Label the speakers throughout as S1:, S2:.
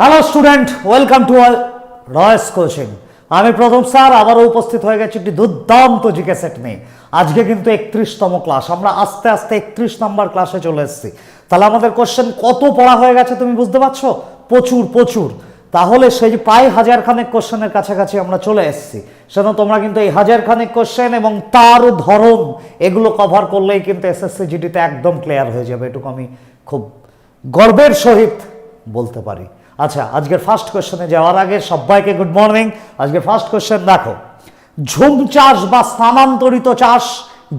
S1: Hello student welcome to Royes coaching আমি প্রথম sir, আবারও উপস্থিত হয়ে গেছি একটি দুর্দান্ত জিকে সেট নিয়ে। আজকে কিন্তু একত্রিশতম ক্লাস। আমরা আস্তে আস্তে একত্রিশ নম্বর ক্লাসে চলে এসেছি। তাহলে আমাদের কোশ্চেন কত পড়া হয়ে গেছে তুমি বুঝতে পারছ? প্রচুর প্রচুর। তাহলে সেই প্রায় হাজার খানেক কোশ্চেনের কাছাকাছি আমরা চলে এসেছি। সেজন্য তোমরা কিন্তু এই হাজার খানেক কোশ্চেন এবং তার ধরন এগুলো কভার করলেই কিন্তু এসএসসি জিডিতে একদম ক্লিয়ার হয়ে যাবে। এটুকু আমি খুব গর্বের সহিত বলতে পারি। আচ্ছা আজকের ফার্স্ট কোশ্চেনে যাওয়ার আগে সবাইকে গুড মর্নিং আজকের ফার্স্ট কোশ্চেন দেখো। ঝুম চাষ বা স্থানান্তরিত চাষ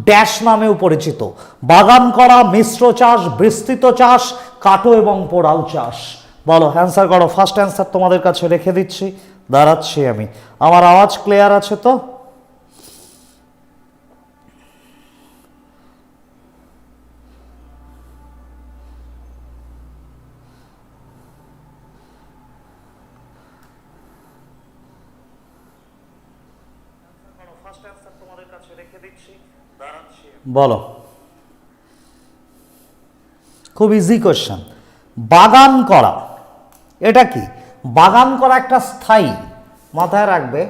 S1: ড্যাশ নামেও পরিচিত। বাগান করা, মিশ্র চাষ, বিস্তৃত চাষ, কাটো এবং পোড়াও চাষ। বলো অ্যান্সার করো। ফার্স্ট অ্যান্সার তোমাদের কাছে রেখে দিচ্ছি। দাঁড়াচ্ছি আমি। আমার আওয়াজ ক্লিয়ার আছে তো? বলো। খুব ইজি কোশ্চেন বাগান করা, এটা কি? বাগান করা একটা স্থায়ী, মাথায় রাখবে,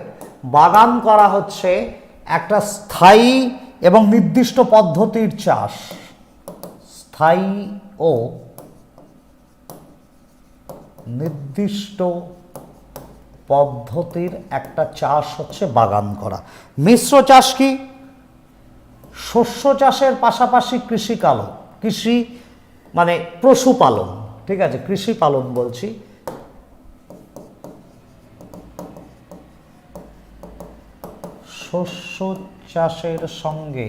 S1: বাগান করা হচ্ছে একটা স্থায়ী এবং নির্দিষ্ট পদ্ধতির চাষ। স্থায়ী ও নির্দিষ্ট পদ্ধতির একটা চাষ হচ্ছে বাগান করা। মিশ্র চাষ কি? শস্য চাষের পাশাপাশি কৃষিকালন কৃষি মানে পশুপালন। ঠিক আছে কৃষি পালন বলছি। শস্য চাষের সঙ্গে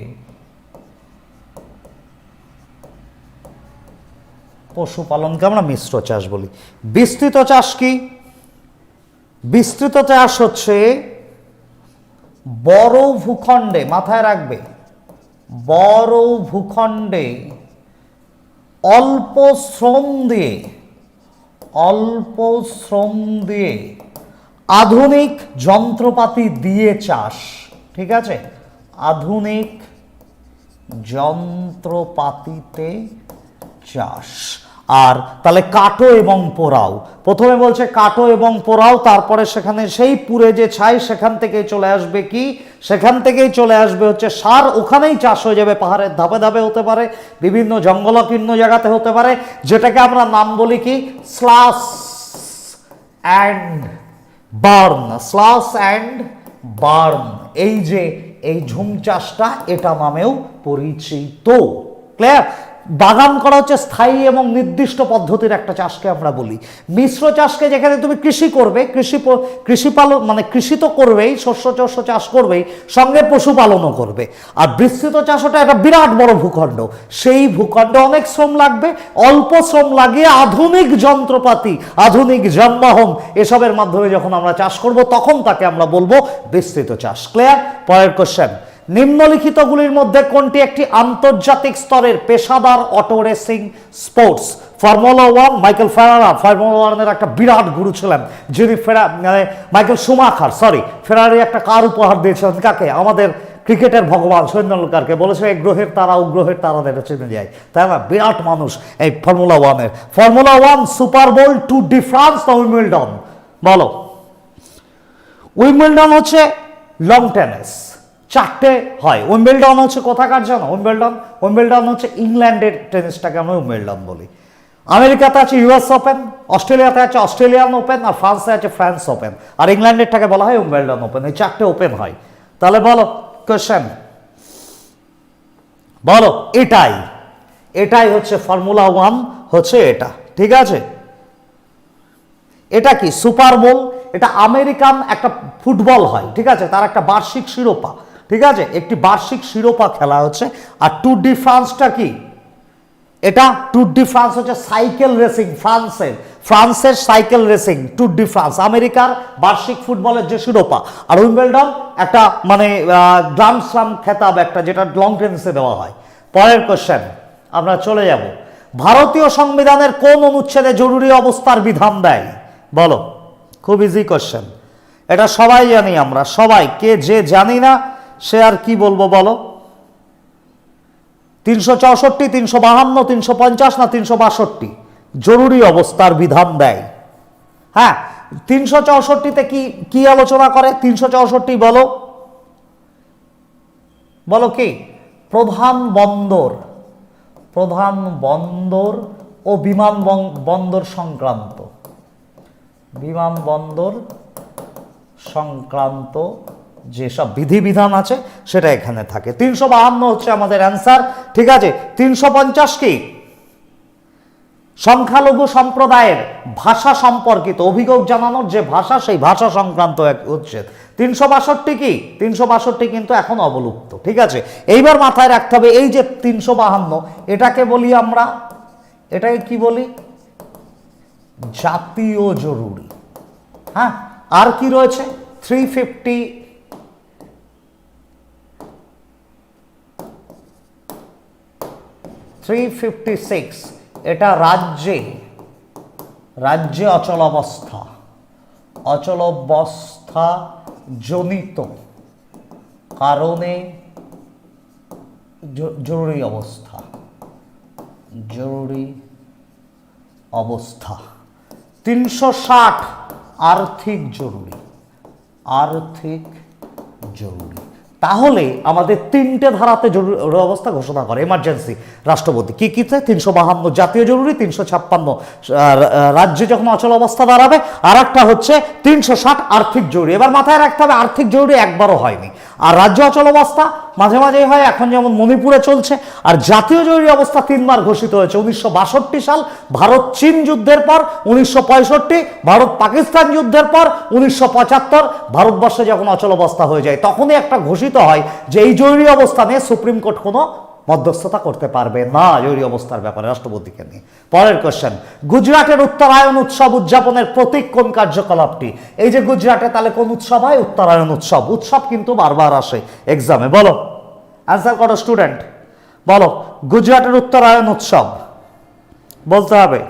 S1: পশুপালনকে আমরা মিশ্র চাষ বলি। বিস্তৃত চাষ কি? বিস্তৃত চাষ হচ্ছে বড় ভূখণ্ডে, মাথায় রাখবে, বড় ভূখণ্ডে অল্প শ্রম দিয়ে, অল্প শ্রম দিয়ে আধুনিক যন্ত্রপাতি দিয়ে চাষ, ঠিক আছে? আধুনিক যন্ত্রপাতিতে চাষ। আর তাহলে কাটো এবং পোড়াও। প্রথমে বলছে কাটো এবং পোড়াও, তারপরে সেখানে সেই পুরে যে ছাই সেখান থেকেই চলে আসবে কি? সেখান থেকেই চলে আসবে হচ্ছে সার, ওখানেই চাষ হয়ে যাবে, পাহাড়ের ধাপে ধাপে হতে পারে, বিভিন্ন জঙ্গলকীর্ণ জায়গাতে হতে পারে, যেটাকে আমরা নাম বলি কি? Slash and burn. Slash and burn. এই যে এই ঝুম চাষটা, এটা নামেও পরিচিত। ক্লিয়ার? বাগান করা হচ্ছে স্থায়ী এবং নির্দিষ্ট পদ্ধতির একটা চাষকে আমরা বলি। মিশ্র চাষকে যেখানে তুমি কৃষি করবে, কৃষি কৃষি পালন মানে কৃষি তো করবেই, শস্য শস্য চাষ করবেই, সঙ্গে পশুপালনও করবে। আর বিস্তৃত চাষ ওটা একটা বিরাট বড় ভূখণ্ড। সেই ভূখণ্ডে অনেক শ্রম লাগবে, অল্প শ্রম লাগিয়ে আধুনিক যন্ত্রপাতি, আধুনিক যানবাহন এসবের মাধ্যমে যখন আমরা চাষ করব, তখন তাকে আমরা বলব বিস্তৃত চাষ। ক্লিয়ার পরের কোশ্চেন নিম্নলিখিতগুলির মধ্যে কোনটি একটি আন্তর্জাতিক স্তরের পেশাদার auto racing sports? Formula One, Michael Ferrara. Formula ওয়ানের একটা বিরাট গুরু ছিলেন, যিনি ফেরা মানে মাইকেল সুমাখার সরি ফেরারি একটা কার উপহার দিয়েছিলেন কাকে? আমাদের ক্রিকেটের ভগবান সৈন্যলকারকে বলেছে এই গ্রহের তারা, ও গ্রহের তারাদের চিনে যায় তাই না? বিরাট মানুষ এই ফর্মুলা ওয়ানের। Formula One, Super Bowl Tour de France না বলো। উইম্বলডন হচ্ছে লং টেনিস। চারটে হয়। উইম্বলডন হচ্ছে কোথাকার জানো? উইম্বলডন উইম্বলডন হচ্ছে ইংল্যান্ডের টেনিসটাকে আমরা উইম্বলডন বলি। আমেরিকাতে আছে ইউএস ওপেন অস্ট্রেলিয়াতে আছে অস্ট্রেলিয়ান ওপেন আর ফ্রান্সে আছে ফ্রান্স ওপেন আর ইংল্যান্ডেরটাকে বলা হয় উইম্বলডন ওপেন এই চারটে ওপেন হয়। তাহলে বলো কোশ্চেন বলো, এটাই। এটাই হচ্ছে ফর্মুলা ওয়ান হচ্ছে এটা। ঠিক আছে? এটা কি? সুপার বোল এটা আমেরিকান একটা ফুটবল হয়। ঠিক আছে? তার একটা বার্ষিক শিরোপা। ঠিক আছে? একটি বার্ষিক শিরোপা খেলা হচ্ছে। আর ট্যুর ডি ফ্রান্সটা কি? এটা ট্যুর ডি ফ্রান্স হচ্ছে সাইকেল রেসিং, ফ্রান্সের। ফ্রান্সের cycle racing Tour de France আমেরিকার বার্ষিক ফুটবলের যে শিরোপা। আর উইম্বেলডন একটা মানে গ্রাম স্লাম খেতাব একটা, যেটা লং টেনিসে দেওয়া হয়। পরের কোশ্চেন আমরা চলে যাব। ভারতীয় সংবিধানের কোন অনুচ্ছেদে জরুরি অবস্থার বিধান দেয়? বলো, খুব ইজি কোশ্চেন এটা সবাই জানি আমরা, সবাই, কে যে জানি না সে আর কি বলব বলো? তিনশো চৌষট্টি, তিনশো বাহান্ন, তিনশো পঞ্চাশ না তিনশো বাষট্টি? জরুরি অবস্থার বিধান দেয়। হ্যাঁ তিনশো চৌষট্টিতে কি কি আলোচনা করে? তিনশো চৌষট্টি বলো। বলো কি? প্রধান বন্দর প্রধান বন্দর ও বিমান বন্দর সংক্রান্ত। বিমান বন্দর সংক্রান্ত যেসব বিধিবিধান আছে, সেটা এখানে থাকে। তিনশো বাহান্ন হচ্ছে আমাদের অ্যান্সার ঠিক আছে? তিনশো পঞ্চাশ কি? সংখ্যালঘু সম্প্রদায়ের ভাষা সম্পর্কিত অভিযোগ জানানোর যে ভাষা, সেই ভাষা সংক্রান্ত এক উচ্ছেদ। তিনশো বাষট্টি কি? তিনশো বাষট্টি কিন্তু এখন অবলুপ্ত, ঠিক আছে? এইবার মাথায় রাখতে হবে, এই যে তিনশো বাহান্ন, এটাকে বলি আমরা, এটাকে কি বলি? জাতীয় জরুরি। হ্যাঁ? আর কি রয়েছে? Three fifty three fifty six এটা রাজ্যে রাজ্যে অচলাবস্থা অচলাবস্থা জনিত কারণে জরুরি অবস্থা জরুরি অবস্থা। তিনশো ষাট আর্থিক জরুরি আর্থিক জরুরি। তাহলে আমাদের তিনটে ধারাতে জরুরি অবস্থা ঘোষণা করে এমার্জেন্সি রাষ্ট্রপতি। কি চায় তিনশো বাহান্ন জাতীয় জরুরি, তিনশো ছাপ্পান্ন রাজ্যে যখন অচল অবস্থা দাঁড়াবে আর একটা হচ্ছে তিনশো ষাট আর্থিক জরুরি। এবার মাথায় রাখতে হবে, আর্থিক জরুরি একবারও হয়নি। আর রাজ্য অচল অবস্থা মাঝে মাঝেই হয়, এখন যেমন মণিপুরে চলছে, আর জাতীয় জরুরি অবস্থা তিনবার ঘোষিত হয়েছে। উনিশশো বাষট্টি সাল ভারত চীন যুদ্ধের পর, উনিশশো পঁয়ষট্টি ভারত পাকিস্তান যুদ্ধের পর, উনিশশো পঁচাত্তর ভারতবর্ষে যখন অচল অবস্থা হয়ে যায়, তখনই একটা ঘোষিত হয় যে এই জরুরি অবস্থা নিয়ে সুপ্রিম কোর্ট কোনো মধ্যস্থতা করতে পারবে না জরুরি অবস্থার ব্যাপারে রাষ্ট্রপতিকে নিয়ে। পরের কোশ্চেন গুজরাটের উত্তরায়ণ উৎসব উদযাপনের প্রতীক কোন কার্যকলাপটি? এই যে গুজরাটে তাহলে কোন উৎসব হয়? উত্তরায়ণ উৎসব। উৎসব কিন্তু বারবার আসে এক্সামে বলো। অ্যান্সার করো স্টুডেন্ট বলো, গুজরাটের উত্তরায়ণ উৎসব। বলতে হবে।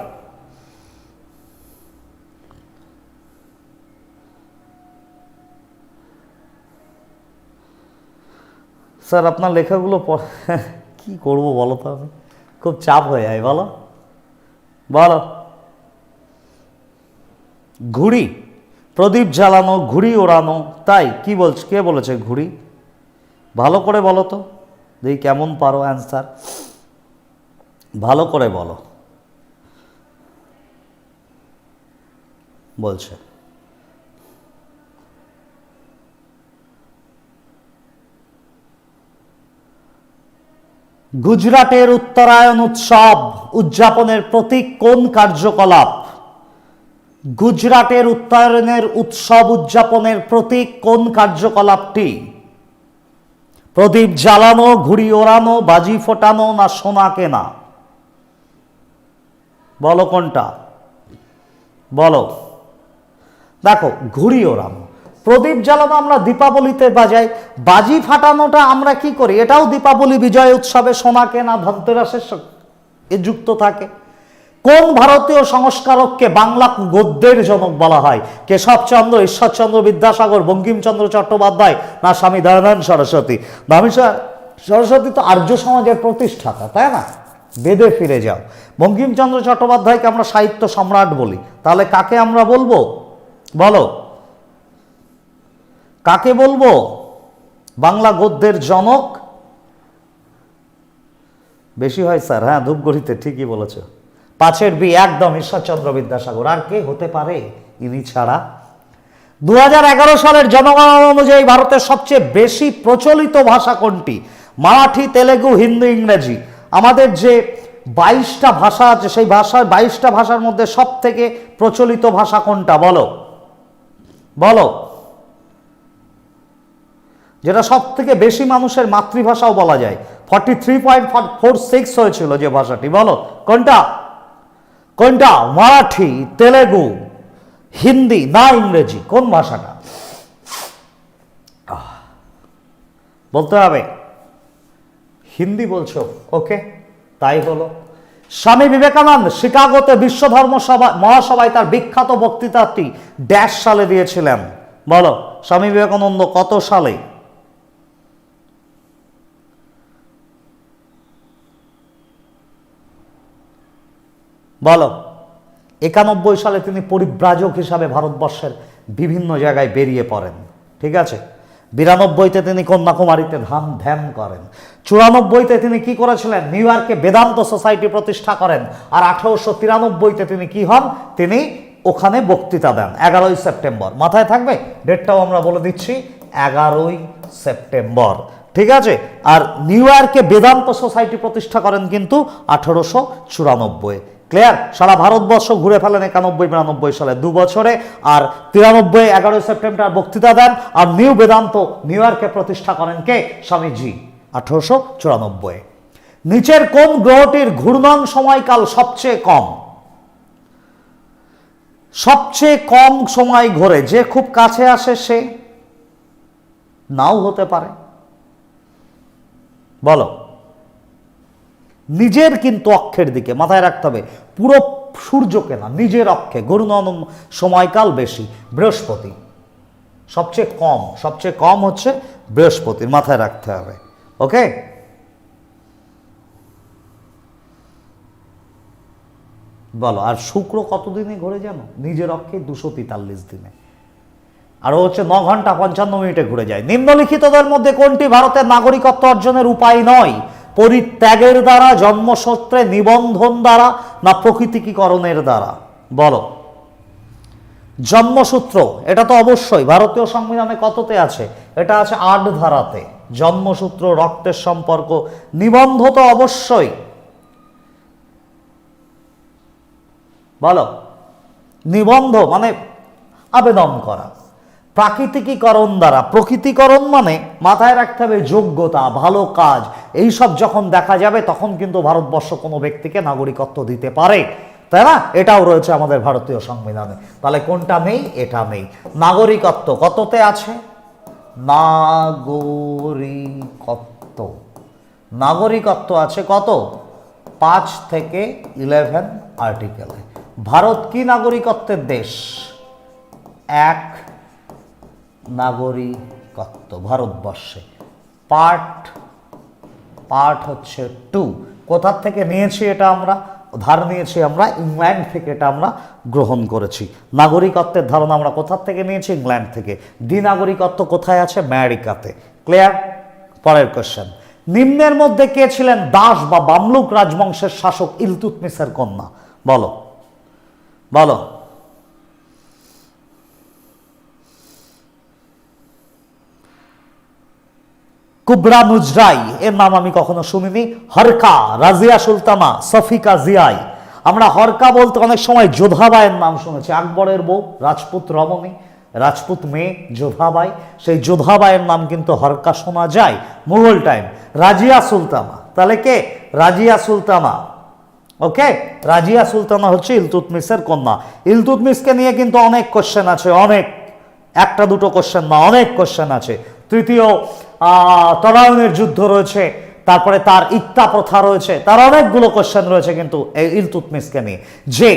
S1: স্যার, আপনার লেখাগুলো কি করব বলো তো আমি খুব চাপ হয়ে যায়, বলো। বলো। ঘুড়ি, প্রদীপ জ্বালানো, ঘুড়ি ওড়ানো, তাই, কি বলছে, কে বলেছে ঘুড়ি? ভালো করে বলো তো, দেখি কেমন পারো অ্যান্সার ভালো করে বলো। বলছে। গুজরাটের উত্তরায়ণ উৎসব উদযাপনের প্রতীক কোন কার্যকলাপ? গুজরাটের উত্তরায়ণের উৎসব উদযাপনের প্রতীক কোন কার্যকলাপটি? প্রদীপ জ্বালানো, ঘুড়ি ওড়ানো, বাজি ফোটানো না সোনা কেনা? বলো কোনটা? বলো। দেখো, ঘুড়ি ওড়ানো। প্রদীপ জ্বালানো আমরা দীপাবলিতে বাজাই, বাজি ফাটানোটা আমরা কি করি? এটাও দীপাবলি বিজয় উৎসবে সোনা কেনা ধনতেরাসের এ যুক্ত থাকে। কোন ভারতীয় সংস্কারককে বাংলা গদ্যের জনক বলা হয়? কেশবচন্দ্র ঈশ্বরচন্দ্র বিদ্যাসাগর, বঙ্কিমচন্দ্র চট্টোপাধ্যায় না স্বামী দয়ানন্দ সরস্বতী? স্বামী সরস্বতী তো আর্য সমাজের প্রতিষ্ঠাতা, তাই না? বেদে ফিরে যাও। বঙ্কিমচন্দ্র চট্টোপাধ্যায়কে আমরা সাহিত্য সম্রাট বলি। তাহলে কাকে আমরা বলব? বলো। কাকে বলব? বাংলা গদ্যের জনক? বেশি হয় স্যার হ্যাঁ ধূপগড়িতে ঠিকই বলেছ। পাঁচের বি একদম ঈশ্বরচন্দ্র বিদ্যাসাগর, আর কে হতে পারে ইনি ছাড়া? দু হাজার এগারো সালের জনগণনা অনুযায়ী ভারতের সবচেয়ে বেশি প্রচলিত ভাষা কোনটি? মারাঠি, তেলেগু, হিন্দি, ইংরেজি। আমাদের যে বাইশটা ভাষা আছে, সেই ভাষার বাইশটা ভাষার মধ্যে সব থেকে প্রচলিত ভাষা কোনটা? বলো। বলো। যেটা সব থেকে বেশি মানুষের মাতৃভাষাও বলা যায়। Forty three point four six হয়েছিল যে ভাষাটি। বলো, কোনটা? কোনটা? মারাঠি, তেলেগু, হিন্দি না ইংরেজি? কোন ভাষাটা? বলতে হবে। হিন্দি বলছো, ওকে, তাই হলো। স্বামী বিবেকানন্দ শিকাগোতে বিশ্ব ধর্ম সভা, মহাসভায় তার বিখ্যাত বক্তৃতাটি ড্যাশ সালে দিয়েছিলেন। বলো, স্বামী বিবেকানন্দ কত সালে? বলো, একানব্বই সালে তিনি পরিব্রাজক হিসাবে ভারতবর্ষের বিভিন্ন জায়গায় বেরিয়ে পড়েন, ঠিক আছে? বিরানব্বইতে তিনি কন্যাকুমারীতে ধাম ধ্যান করেন, চুরানব্বইতে তিনি কি করেছিলেন? নিউ ইয়র্কে বেদান্ত সোসাইটি প্রতিষ্ঠা করেন, আর আঠারোশো তিরানব্বইতে তিনি কি হন? তিনি ওখানে বক্তৃতা দেন, এগারোই সেপ্টেম্বর। মাথায় থাকবে? ডেটটাও আমরা বলে দিচ্ছি, এগারোই সেপ্টেম্বর, ঠিক আছে? আর নিউ ইয়র্কে বেদান্ত সোসাইটি প্রতিষ্ঠা করেন কিন্তু আঠারোশো চুরানব্বই। ক্লিয়ার সারা ভারতবর্ষ ঘুরে ফেলেন একানব্বই, বিরানব্বই সালে। দু বছরে আর তিরানব্বই, এগারোই সেপ্টেম্বর বক্তৃতা দেন। আর নিউ বেদান্ত নিউ ইয়র্কে প্রতিষ্ঠা করেন কে? স্বামীজি। আঠারোশো চুরানব্বই। নিচের কোন গ্রহটির ঘূর্ণন সময়কাল সবচেয়ে কম? সবচেয়ে কম সময় ঘোরে যে খুব কাছে আসে সে নাও হতে পারে। বলো। নিজের কিন্তু অক্ষের দিকে মাথায় রাখতে হবে। পুরো সূর্যকে না, নিজের অক্ষে। গরুনন সময়কাল বেশি, বৃহস্পতি। সবচেয়ে কম সবচেয়ে কম হচ্ছে বৃহস্পতির মাথায় রাখতে হবে। ওকে? বলো, আর শুক্র কতদিনে ঘুরে জানো? নিজের অক্ষে দুশো তেতাল্লিশ দিনে। আরও হচ্ছে ন ঘণ্টা পঞ্চান্ন মিনিটে ঘুরে যায়। নিম্নলিখিতদের মধ্যে কোনটি ভারতের নাগরিকত্ব অর্জনের উপায় নয়? পরিত্যাগের দ্বারা, জন্মসূত্রে, নিবন্ধন দ্বারা না প্রকৃতিকীকরণের দ্বারা? বলো। জন্মসূত্র, এটা তো অবশ্যই। ভারতীয় সংবিধানে কততে আছে? এটা আছে আট ধারাতে। জন্মসূত্র, রক্তের সম্পর্ক, নিবন্ধ তো অবশ্যই। বলো। নিবন্ধ মানে আবেদন করা। প্রাকৃতিকীকরণ দ্বারা। প্রকৃতিকরণ মানে মাথায় রাখতে হবে যোগ্যতা, ভালো কাজ। এই সব যখন দেখা যাবে, তখন কিন্তু ভারতবর্ষ কোনো ব্যক্তিকে নাগরিকত্ব দিতে পারে। তাই না? এটাও রয়েছে আমাদের ভারতীয় সংবিধানে। তাহলে কোনটা নেই, এটা নেই। নাগরিকত্ব কততে আছে? নাগরিকত্ব। নাগরিকত্ব আছে কত? পাঁচ থেকে ইলেভেন আর্টিকেলে। ভারত কি নাগরিকত্বের দেশ? এক নাগরিকত্ব, ভারতবর্ষে। পার্ট পার্ট হচ্ছে টু। কোথার থেকে নিয়েছি এটা আমরা? ধার নিয়েছি আমরা, ইংল্যান্ড থেকে এটা আমরা গ্রহণ করেছি। নাগরিকত্বের ধারণা আমরা কোথার থেকে নিয়েছি? ইংল্যান্ড থেকে। দ্বিনাগরিকত্ব কোথায় আছে? আমেরিকাতে। ক্লিয়ার? পরের কোশ্চেন। নিম্নের মধ্যে কে ছিলেন দাস বা বামলুক রাজবংশের শাসক ইলতুতমিসের কন্যা? বলো। বলো। কুবরা মুজরাই। এর নাম আমি কখনো শুনিনি। হরকা, রাজিয়া সুলতানা, সফিকা জিয়াই। আমরা হরকা বলতে অনেক সময় যোধাবাইয়ের নাম শুনেছি। আকবরের বউ, রাজপুত রমণী, রাজপুত মেয়ে, যোধাবাই। সেই যোধাবাইয়ের নাম কিন্তু হরকা শোনা যায় মুঘল টাইম রাজিয়া সুলতানা। তাহলে কে? রাজিয়া সুলতানা। ওকে রাজিয়া সুলতানা হচ্ছে ইলতুতমিসের কন্যা। ইলতুতমিসকে নিয়ে কিন্তু অনেক কোশ্চেন আছে, অনেক। একটা দুটো কোশ্চেন না, অনেক কোশ্চেন আছে। তৃতীয় আহ, তরায়নের যুদ্ধ রয়েছে। তারপরে তার ইত্তা প্রথা রয়েছে, তার অনেকগুলো কোশ্চেন রয়েছে কিন্তু এই ইলতুতমিসকে নিয়ে। যে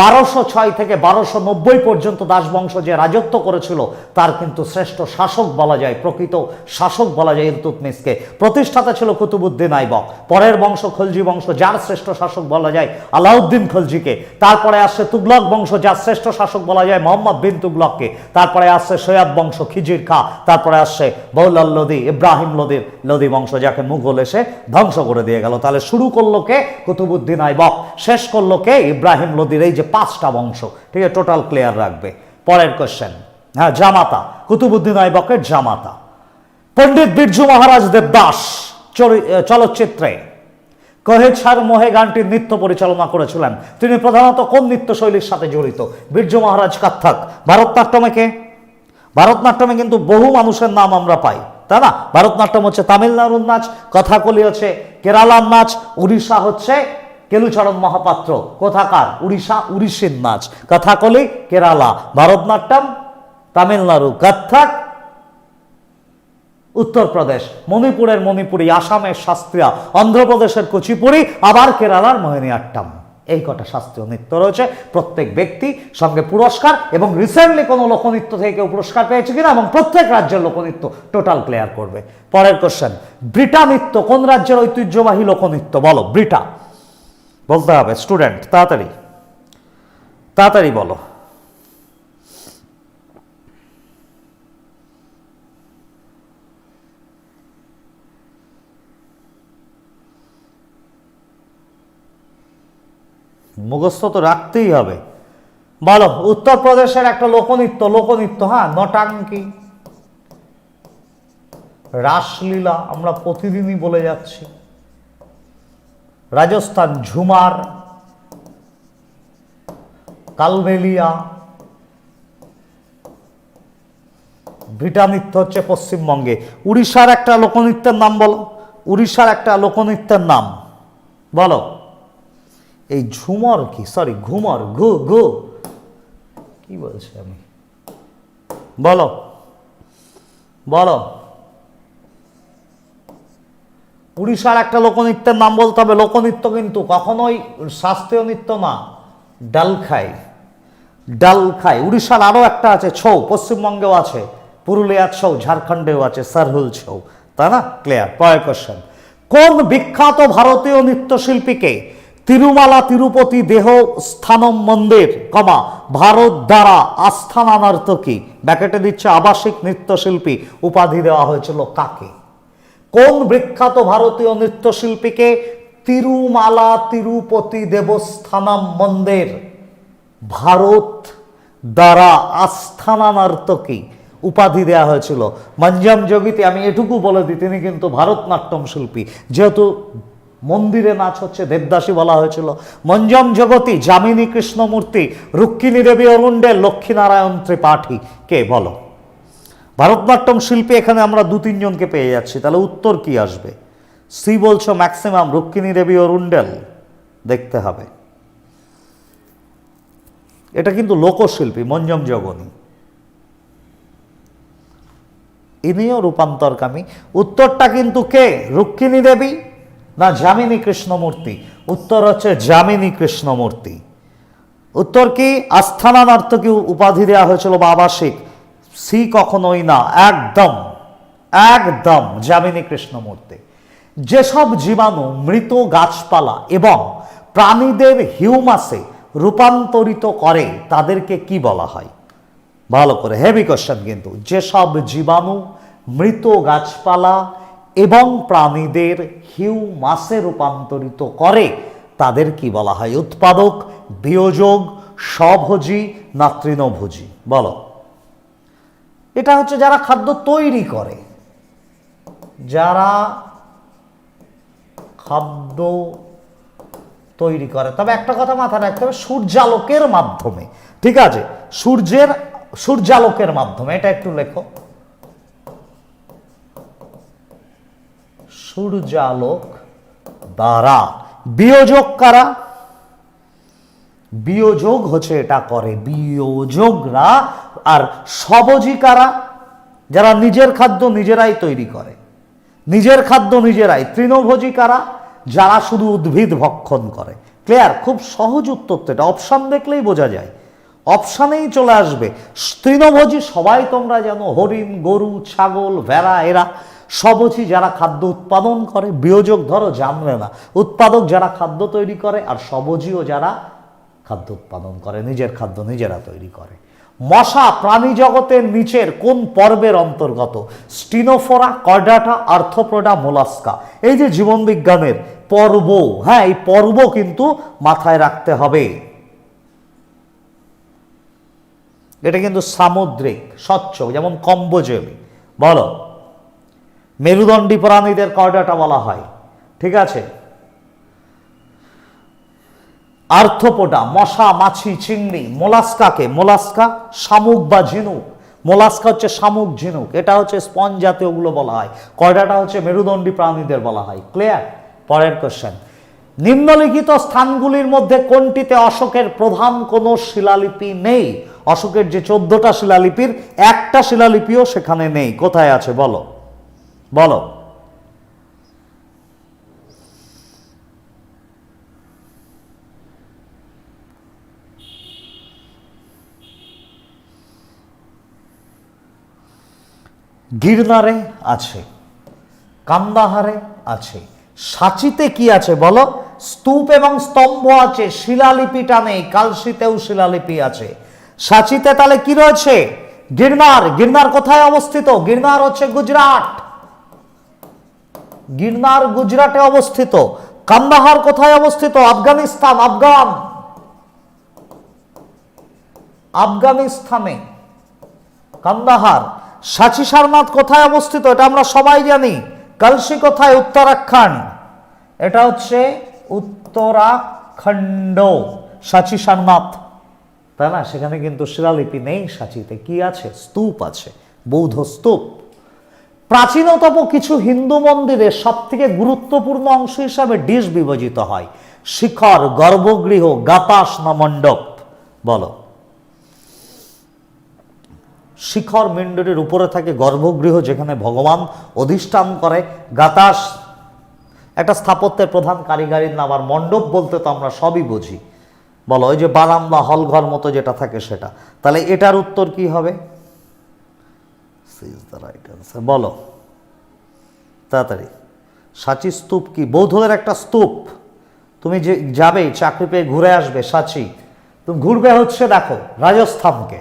S1: বারোশো ছয় থেকে বারোশো নব্বই পর্যন্ত দাসবংশ যে রাজত্ব করেছিল, তার কিন্তু শ্রেষ্ঠ শাসক বলা যায়, প্রকৃত শাসক বলা যায় ইলতুতমিসকে প্রতিষ্ঠাতা ছিল কুতুবুদ্দিন আইবক। পরের বংশ খলজি বংশ, যার শ্রেষ্ঠ শাসক বলা যায় আলাউদ্দিন খলজিকে। তারপরে আসছে তুগলক বংশ, যার শ্রেষ্ঠ শাসক বলা যায় মোহাম্মদ বিন তুগলককে। তারপরে আসছে সৈয়াদ বংশ খিজির খা তারপরে আসছে বৌলাল লোদি, ইব্রাহিম লোদির লোদি বংশ, যাকে মুঘল এসে ধ্বংস করে দিয়ে গেল। তাহলে শুরু করল কে? কুতুবুদ্দিন আইবক। শেষ করল কে? ইব্রাহিম লোদির এই যে পাঁচটা বংশ। ঠিক আছে টোটাল ক্লিয়ার রাখবে। পরের কোশ্চেন হ্যাঁ জামাতা। কুতুবুদ্দিন আইবকের জামাতা। পণ্ডিত বিরজু মহারাজ দেবদাস চলচ্চিত্রে কহেছার মোহে গানটির নৃত্য পরিচালনা করেছিলেন। তিনি প্রধানত কোন নৃত্যশৈলীর সাথে জড়িত? বীর্য মহারাজ কাত্থাক। ভারতনাট্যমে কে? ভারতনাট্যমে কিন্তু বহু মানুষের নাম আমরা পাই। তাই না ভারতনাট্যম হচ্ছে তামিলনাড়ুর নাচ, কথাকলি হচ্ছে কেরালার নাচ, উড়িষ্যা হচ্ছে কেলুচরণ মহাপাত্র, কোথাকার? উড়িষ্যা, উড়িষ্যির নাচ, কথাকলি, কেরালা, ভারতনাট্যম, তামিলনাড়ু, কত্থক, উত্তরপ্রদেশ, মণিপুরের মণিপুরি, আসামের শাস্ত্রীয়, অন্ধ্রপ্রদেশের কুচিপুরি, আবার কেরালার মোহিনী মোহিনীআট্টাম এই কটা শাস্ত্রীয় নৃত্য রয়েছে। প্রত্যেক ব্যক্তি সঙ্গে পুরস্কার এবং রিসেন্টলি কোনো লোকনৃত্য থেকে কেউ পুরস্কার পেয়েছে কিনা এবং প্রত্যেক রাজ্যের লোকনৃত্য টোটাল ক্লিয়ার করবে। পরের কোশ্চেন ব্রিটা নৃত্য কোন রাজ্যের ঐতিহ্যবাহী লোকনৃত্য? বলো, ব্রিটা। বলতে হবে স্টুডেন্ট তাড়াতাড়ি। তাড়াতাড়ি বলো। মুখস্থ তো রাখতেই হবে। বলো, উত্তরপ্রদেশের একটা লোকনৃত্য লোকনৃত্য হ্যাঁ? নটাঙ্কি। রাসলীলা আমরা প্রতিদিনই বলে যাচ্ছি। রাজস্থান, ঝুমার। কালবেলিয়া। ভিটা নৃত্য হচ্ছে পশ্চিমবঙ্গে। উড়িষ্যার একটা লোকনৃত্যের নাম বলো। উড়িষ্যার একটা লোকনৃত্যের নাম। বলো। এই ঝুমর কি? সরি ঘুমর, ঘু ঘু। কি বলছি আমি? বলো। বলো। উড়িষ্যার একটা লোকনৃত্যের নাম বলতে হবে। লোকনৃত্য কিন্তু কখনোই শাস্ত্রীয় নৃত্য না। ডালখাই। ডালখাই। উড়িষ্যার আরও একটা আছে, ছৌ। পশ্চিমবঙ্গেও আছে। পুরুলিয়ার ছৌ, ঝাড়খণ্ডেও আছে। সারহুল ছৌ। তাই না? ক্লিয়ার পরের কোশ্চেন কোন বিখ্যাত ভারতীয় নৃত্যশিল্পীকে তিরুমালা, তিরুপতি, দেহ, স্থানম, মন্দির, কমা, ভারত দ্বারা আস্থানানার্থ কি ব্যাকেটে দিচ্ছে আবাসিক নৃত্যশিল্পী, উপাধি দেওয়া হয়েছিল কাকে? কোন বিখ্যাত ভারতীয় নৃত্যশিল্পীকে তিরুমালা, তিরুপতি, দেবস্থানম, মন্দির, ভারত দ্বারা আস্থানানার্থকী উপাধি দেওয়া হয়েছিল? মঞ্জম যোগীতে আমি এটুকু বলে দিই, তিনি কিন্তু ভারতনাট্যম শিল্পী। যেহেতু মন্দিরে নাচ হচ্ছে, দেবদাসী বলা হয়েছিল। মঞ্জম জগতী, যামিনী কৃষ্ণমূর্তি, রুক্মিণী দেবী অরুণ্ডের লক্ষ্মীনারায়ণ ত্রিপাঠী, কে বলো? ভারতনাট্যম শিল্পী, এখানে আমরা দু তিনজনকে পেয়ে যাচ্ছি। তাহলে উত্তর কি আসবে? সি বলছো ম্যাক্সিমাম রুক্মিণী দেবী অরুণ্ডেল। দেখতে হবে। এটা কিন্তু লোকশিল্পী, মঞ্জম জগনী। ইনিও রূপান্তরকামী। উত্তরটা কিন্তু কে? রুক্মিণী দেবী। না, যামিনী কৃষ্ণমূর্তি। উত্তর হচ্ছে যামিনী কৃষ্ণমূর্তি। উত্তর কি? আস্থানানার্থ কি উপাধি দেওয়া হয়েছিল বা আবাসিক সি কখনোই না, একদম একদম যামিনী কৃষ্ণমূর্তি। যেসব জীবাণু, মৃত গাছপালা এবং প্রাণীদের হিউমাসে রূপান্তরিত করে, তাদেরকে কি বলা হয়? ভালো করে হেভি কোশ্চেন কিন্তু। যেসব জীবাণু, মৃত গাছপালা এবং প্রাণীদের হিউমাসে রূপান্তরিত করে, তাদের কি বলা হয় উৎপাদক, বিয়োজক, স্বভোজী না তৃণভোজী? বলো। এটা হচ্ছে যারা খাদ্য তৈরি করে। যারা খাদ্য তৈরি করে। তবে একটা কথা মাথায় রাখতে হবে, সূর্যালোকের মাধ্যমে, ঠিক আছে? সূর্যের, সূর্যালোকের মাধ্যমে, এটা একটু লেখো। সূর্যালোক দ্বারা। বিয়োজক কারা? বিয়োজক হচ্ছে এটা করে, বিয়োজকরা। আর সবজি কারা? যারা নিজের খাদ্য নিজেরাই তৈরি করে। নিজের খাদ্য নিজেরাই। তৃণভোজী কারা? যারা শুধু উদ্ভিদ ভক্ষণ করে। ক্লিয়ার? খুব সহজ উত্তর তো এটা। অপশান দেখলেই বোঝা যায়। অপশানেই চলে আসবে। তৃণভোজী সবাই তোমরা জানো, হরিণ, গরু, ছাগল, ভেড়া, এরা। সবজি যারা খাদ্য উৎপাদন করে, বিয়োজক ধরো, জানবে না। উৎপাদক যারা খাদ্য তৈরি করে আর সবজিও যারা খাদ্য উৎপাদন করে, নিজের খাদ্য নিজেরা তৈরি করে। মশা প্রাণী জগতের নিচের কোন পর্বের অন্তর্গত? Ctenophora, Chordata Arthropoda Mollusca. এই যে জীবন বিজ্ঞানের পর্ব হ্যাঁ এই পর্ব কিন্তু মাথায় রাখতে হবে। এটা কিন্তু সামুদ্রিক, স্বচ্ছ, যেমন কম্বোজেলি বলো। মেরুদণ্ডী প্রাণীদের কর্ডাটা বলা হয়? ঠিক আছে? আর্থপোডা মশা, মাছি, চিংড়ি, মোলাস্কাকে, মোলাস্কা শামুক বা ঝিনুক। মোলাস্কা হচ্ছে শামুক, ঝিনুক। এটা হচ্ছে স্পঞ্জ জাতীয়গুলো বলা হয়। কয়ডাটা হচ্ছে মেরুদণ্ডী প্রাণীদের বলা হয়? ক্লিয়ার? পরের কোশ্চেন নিম্নলিখিত স্থানগুলির মধ্যে কোনটিতে অশোকের প্রধান কোনো শিলালিপি নেই? অশোকের যে চোদ্দটা শিলালিপির, একটা শিলালিপিও সেখানে নেই। কোথায় আছে বলো? বলো। গিরনারে আছে, কান্দাহারে আছে, সাচিতে কি আছে বলো? স্তূপ এবং স্তম্ভ আছে শিলালিপিটা নেই কালশিতেও শিলালিপি আছে। সাচিতে তাহলে কি রয়েছে? গিরনার গিরনার কোথায় অবস্থিত? গিরনার হচ্ছে গুজরাট। গিরনার গুজরাটে অবস্থিত। কান্দাহার কোথায় অবস্থিত? আফগানিস্তান, আফগান। আফগানিস্তানে। কান্দাহার। সাচি সারনাথ কোথায় অবস্থিত? এটা আমরা সবাই জানি। কালসি কোথায়? উত্তরাখণ্ড। এটা হচ্ছে উত্তরাখণ্ড, সাচি সারনাথ। তাই না? সেখানে কিন্তু শিলালিপি নেই সাচিতে। কি আছে? স্তূপ আছে। বৌদ্ধ স্তূপ। প্রাচীনতম কিছু হিন্দু মন্দিরে সব থেকে গুরুত্বপূর্ণ অংশ হিসাবে ডিশ বিভাজিত হয়। শিখর, গর্ভগৃহ গাতাস না মণ্ডপ। বলো। শিখর মিন্ডরের উপরে থাকে গর্ভগৃহ যেখানে ভগবান অধিষ্ঠান করে। গাতাস, একটা স্থাপত্যের প্রধান কারিগরির নাম। আর মণ্ডপ বলতে তো আমরা সবই বুঝি। বলো, ওই যে বারান্দা, হলঘর মতো যেটা থাকে সেটা। তাহলে এটার উত্তর কি হবে? ইজ দ্য রাইট অ্যান্সার বলো। তাড়াতাড়ি। সাচি স্তূপ কি? বৌদ্ধদের একটা স্তূপ। তুমি যে যাবে, চাকরি পেয়ে ঘুরে আসবে, সাচি। তুমি ঘুরবে হচ্ছে দেখো, রাজস্থানকে।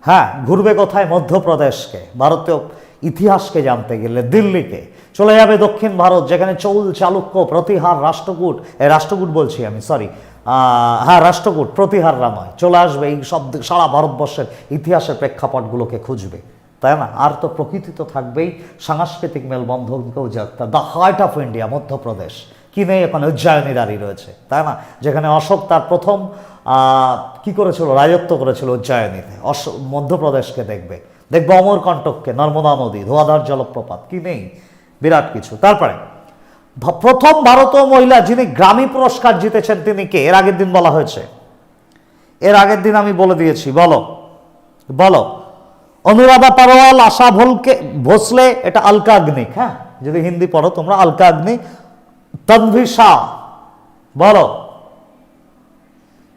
S1: হ্যাঁ ঘুরবে কোথায়? মধ্যপ্রদেশকে। ভারতীয় ইতিহাসকে জানতে গেলে দিল্লিকে। চলে যাবে দক্ষিণ ভারত, যেখানে চৌল, চালুক্য, প্রতিহার, রাষ্ট্রকূট। এই রাষ্ট্রকূট বলছি আমি সরি হ্যাঁ রাষ্ট্রকূট, প্রতিহার নয় চলে আসবে এই সব সারা ভারতবর্ষের ইতিহাসের প্রেক্ষাপটগুলোকে খুঁজবে। তাই না? আর তো প্রকৃতি তো থাকবেই। সাংস্কৃতিক মেলবন্ধনকেও যাত্রা the heart of India, Madhya Pradesh. কি নেই? এখন উজ্জয়িনী দাঁড়িয়ে রয়েছে, তাই না? যেখানে অশোক তার প্রথম কি করেছিল? রাজত্ব করেছিল উজ্জয়িনীতে। অশ, মধ্যপ্রদেশকে দেখবে। দেখবে অমরকণ্টককে, নর্মদা নদী, ধোয়াধার জলপ্রপাত, কি নেই? বিরাট কিছু। তারপরে প্রথম ভারতীয় মহিলা যিনি গ্রামী পুরস্কার জিতেছেন তিনি কে? এর আগের দিন বলা হয়েছে। এর আগের দিন আমি বলে দিয়েছি, বলো বলো। অনুরাধা পারোয়াল, আশা ভোলকে ভোসলে, এটা আলকা আগ্নিক হ্যাঁ? যদি হিন্দি পড়ো তোমরা আলকা আগ্নি তন্ভি শাহ বলো।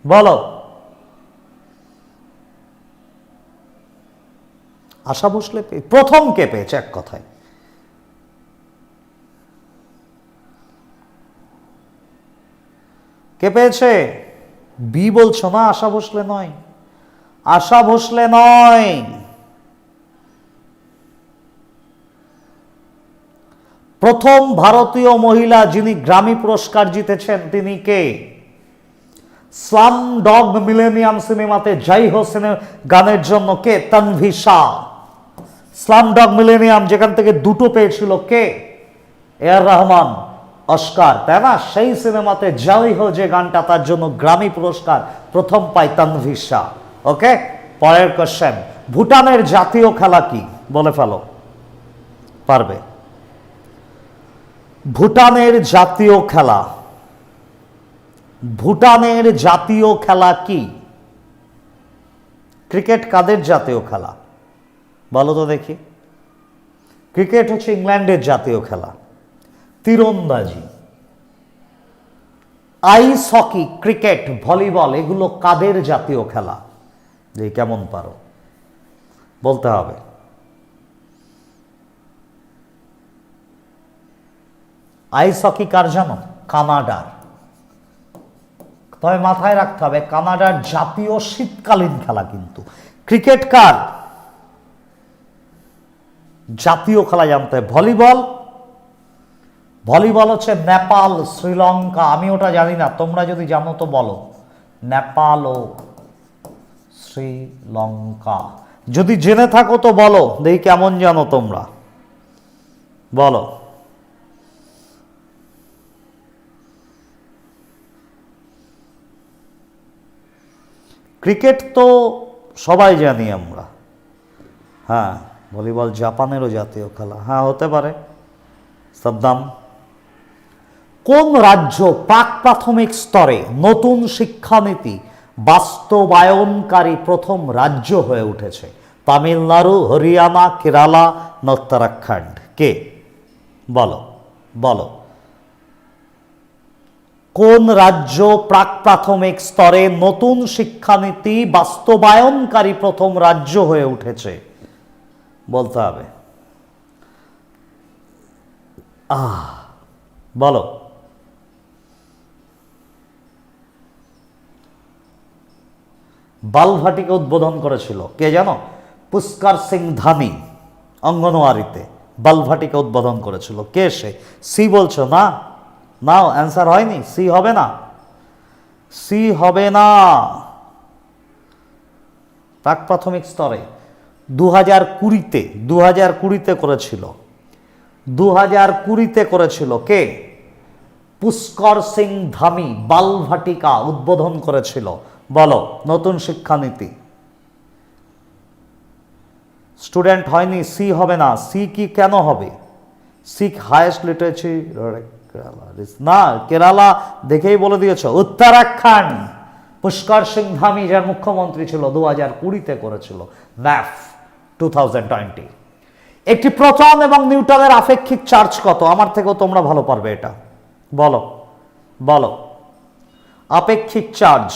S1: বলো। আশা ভোসলে প্রথম কে পেয়েছে এক কথায়? কে পেয়েছে? বি বলছো না, আশা ভোসলে নয়। আশা ভোসলে নয়। প্রথম ভারতীয় মহিলা যিনি গ্রামী পুরস্কার জিতেছেন, তিনি কে? স্লাম ডগ মিলেনিয়াম সিনেমাতে জয় হো সিনে- গানের জন্য কে? Tanvi Shah. Slam dog millennium যেখান থেকে দুটো পেয়েছিল কে? এ আর রহমান, অস্কার, তাই না? সেই সিনেমাতে জয় হো যে গানটা, তার জন্য গ্রামী পুরস্কার প্রথম পায় তনভি শাহ। ওকে? পরের কোশ্চেন ভুটানের জাতীয় খেলা কি? বলে ফেলো। পারবে? ভুটানের জাতীয় খেলা। ভুটানের জাতীয় খেলা কি? ক্রিকেট কাদের জাতীয় খেলা? বলো তো দেখি। ক্রিকেট হচ্ছে ইংল্যান্ডের জাতীয় খেলা। তীরন্দাজি। আইস হকি, ক্রিকেট, ভলিবল, এগুলো কাদের জাতীয় খেলা? যে কেমন পারো? বলতে হবে। আইস হকি কার জানো কানাডার। তবে মাথায় রাখতে হবে, কানাডার জাতীয় শীতকালীন খেলা কিন্তু। ক্রিকেট কার? জাতীয় খেলা জানতে হবে। ভলিবল? ভলিবল হচ্ছে নেপাল, শ্রীলঙ্কা। আমি ওটা জানি না, তোমরা যদি জানো তো বলো। নেপাল ও শ্রীলঙ্কা। যদি জেনে থাকো তো বলো, দেখি কেমন জানো তোমরা। বলো। ক্রিকেট তো সবাই জানি আমরা। হ্যাঁ ভলিবল জাপানেরও জাতীয় খেলা। হ্যাঁ হতে পারে। সাদ্দাম, কোন রাজ্য পাক প্রাথমিক স্তরে নতুন শিক্ষানীতি বাস্তবায়নকারী প্রথম রাজ্য হয়ে উঠেছে? তামিলনাড়ু, হরিয়ানা, কেরালা উত্তরাখণ্ড কে? বলো বলো। কোন রাজ্য প্রাক প্রাথমিক স্তরে নতুন শিক্ষানীতি বাস্তবায়নকারী প্রথম রাজ্য হয়ে উঠেছে? বলতে হবে। আহ, বলো। বালভাটিকে উদ্বোধন করেছিল কে জানো? পুষ্কার সিং ধামি অঙ্গনওয়ারিতে বালভাটিকে উদ্বোধন করেছিল। কে সে? সি বলছো না? নাও অ্যান্সার হয়নি। সি হবে না। সি হবে না। প্রাক প্রাথমিক স্তরে। দু হাজার কুড়িতে দু হাজার কুড়িতে করেছিল। দু হাজার কুড়িতে করেছিল কে? পুষ্কর সিং ধামি বালভাটিকা উদ্বোধন করেছিল। বলো, নতুন শিক্ষানীতি। স্টুডেন্ট হয়নি সি হবে না। সি কি কেন হবে? শিখ হায়েস্ট লিটারেচার না, কেরালা দেখেই বলে দিয়েছ, উত্তরাখণ্ড। পুষ্কর সিং ধামি যার মুখ্যমন্ত্রী ছিল দু হাজার কুড়িতে করেছিল, ন্যাফ টু থাউজেন্ড টোয়েন্টি একটি প্রোটন এবং নিউটনের আপেক্ষিক চার্জ কত? আমার থেকেও তোমরা ভালো পারবে এটা। বলো বলো। আপেক্ষিক চার্জ।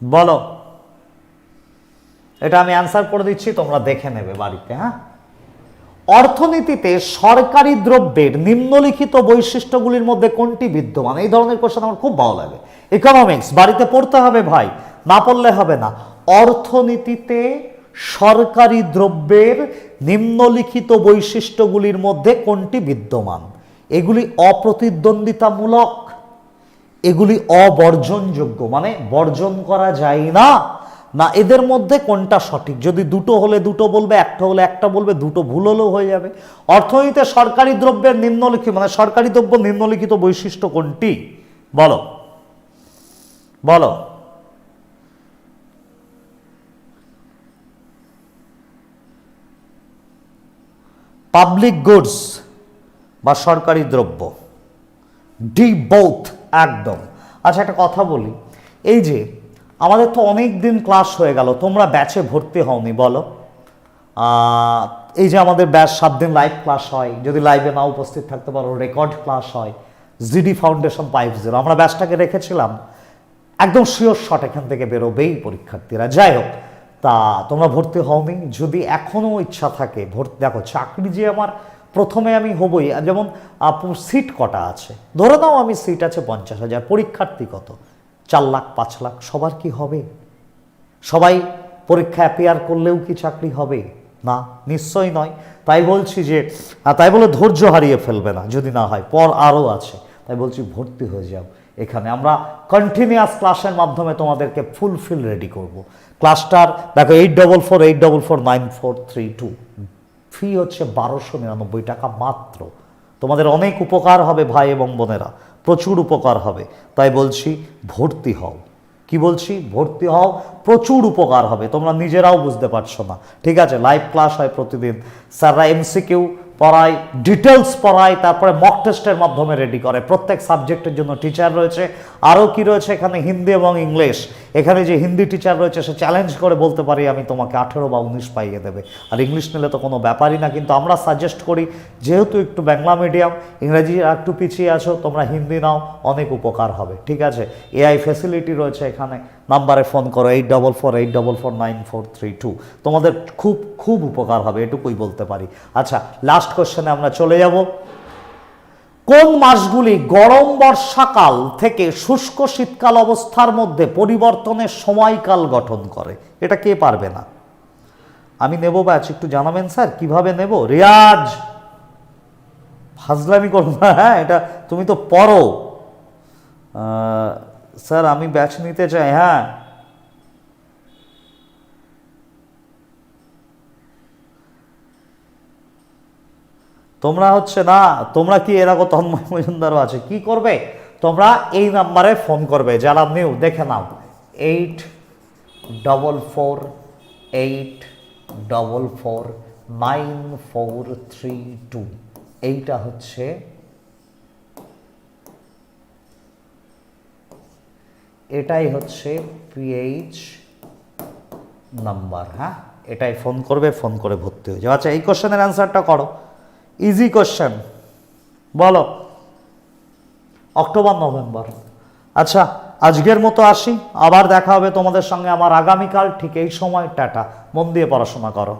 S1: বলো। এটা আমি অ্যান্সার করে দিচ্ছি, তোমরা দেখে নেবে বাড়িতে হ্যাঁ? অর্থনীতিতে সরকারি দ্রব্যের নিম্নলিখিত বৈশিষ্ট্যগুলির মধ্যে কোনটি বিদ্যমান? এই ধরনের কোশ্চেন আমার খুব ভালো লাগে। ইকোনমিক্স বাড়িতে পড়তে হবে ভাই, না পড়লে হবে না। অর্থনীতিতে সরকারি দ্রব্যের নিম্নলিখিত বৈশিষ্ট্যগুলির মধ্যে কোনটি বিদ্যমান? এগুলি অপ্রতিদ্বন্দ্বিতামূলক, এগুলি অবর্জনযোগ্য মানে বর্জন করা যায় না। না, এদের মধ্যে কোনটা সঠিক? যদি দুটো হলে দুটো বলবে, একটা হলে একটা বলবে, দুটো ভুল হলেও হয়ে যাবে। অর্থনীতিতে সরকারি দ্রব্যের নিম্নলিখিত মানে সরকারি দ্রব্য নিম্নলিখিত বৈশিষ্ট্য কোনটি? বলো। বলো। পাবলিক গুডস বা সরকারি দ্রব্য। ডি বৌথ, একদম। আচ্ছা একটা কথা বলি। এই যে আমাদের তো অনেক দিন ক্লাস হয়ে গেল, তোমরা ব্যাচে ভর্তি হওনি, বলো। এই যে আমাদের ব্যাচ সাত দিন লাইভ ক্লাস হয়, যদি লাইভে না উপস্থিত থাকতে পারো রেকর্ড ক্লাস হয় জিডি ফাউন্ডেশন ফাইভ জিরো আমরা ব্যাচটাকে রেখেছিলাম, একদম শিওর শট এখান থেকে বেরোবেই পরীক্ষার্থীরা। যাই হোক, তা তোমরা ভর্তি হওনি, যদি এখনও ইচ্ছা থাকে, ভর্তি দেখো, চাকরি যে আমার প্রথমে আমি হবই, যেমন সিট কটা আছে? ধরে নাও আমি সিট আছে পঞ্চাশ হাজার, পরীক্ষার্থী কত? চার লাখ, পাঁচ লাখ, সবার কি হবে? সবাই পরীক্ষা অ্যাপিয়ার করলেও কি চাকরি হবে? না, নিশ্চয়ই নয়। তাই বলছি যে তাই বলে ধৈর্য হারিয়ে ফেলবে না, যদি না হয়। পর আরও আছে। তাই বলছি ভর্তি হয়ে যাও এখানে। আমরা কন্টিনিউয়াস ক্লাসের মাধ্যমে তোমাদেরকে ফুলফিল রেডি করব। ক্লাসটার দেখো eight double four eight double four nine four three two fee হচ্ছে বারোশো নিরানব্বই টাকা মাত্র। তোমাদের অনেক উপকার হবে ভাই এবং বোনেরা। প্রচুর উপকার হবে। তাই বলছি, ভর্তি হও। কি বলছি? ভর্তি হও, প্রচুর উপকার হবে। তোমরা নিজেরাও বুঝতে পারছ না। ঠিক আছে, লাইভ ক্লাস হয় প্রতিদিন। স্যাররা এমসিকিউ পড়ায় ডিটেলস পড়ায়, তারপরে মক টেস্টের মাধ্যমে রেডি করে। প্রত্যেক সাবজেক্টের জন্য টিচার রয়েছে। আরও কি রয়েছে? এখানে হিন্দি এবং ইংলিশ। এখানে যে হিন্দি টিচার রয়েছে, সে চ্যালেঞ্জ করে বলতে পারি, আমি তোমাকে আঠেরো বা উনিশ পাইয়ে দেবে। আর ইংলিশ নিলে তো কোনো ব্যাপারই না, কিন্তু আমরা সাজেস্ট করি, যেহেতু একটু বাংলা মিডিয়াম ইংরেজি একটু পিছিয়ে আছো, তোমরা হিন্দি নাও, অনেক উপকার হবে। ঠিক আছে? এআই ফেসিলিটি রয়েছে এখানে। নাম্বারে ফোন করো eight double four eight double four nine four three two তোমাদের খুব খুব উপকার হবে, এটুকুই বলতে পারি। আচ্ছা লাস্ট কোশ্চেনে আমরা চলে যাব। কোন মাসগুলি গরম বর্ষাকাল থেকে শুষ্ক শীতকাল অবস্থার মধ্যে পরিবর্তনের সময়কাল গঠন করে? এটা কে পারবে না? আমি নেব ব্যাচ একটু জানাবেন, স্যার? কীভাবে নেব? রিয়াজ! ফাজলামি করব হ্যাঁ এটা তুমি তো পড়ো। স্যার, আমি ব্যাচ নিতে চাই হ্যাঁ। তোমরা হচ্ছে না, তোমরা কি এরকম তন্ময় মজুমদারও আছে? কি করবে? তোমরা এই নাম্বারে ফোন করবে, যারা নিউ দেখে নাও। Eight double four eight double four nine four three two এইটা হচ্ছে এটাই হচ্ছে পিএইচ নাম্বার হ্যাঁ? এটাই ফোন করবে ফোন করে ভর্তি হয়ে যাও আচ্ছা এই কোশ্চেনের অ্যান্সারটা করো। ইজি কোশ্চেন বলো। অক্টোবর নভেম্বর আচ্ছা আজকের মতো আসি। আবার দেখা হবে তোমাদের সঙ্গে আমার আগামীকাল ঠিক এই সময় টাটা মন দিয়ে পড়াশোনা করো।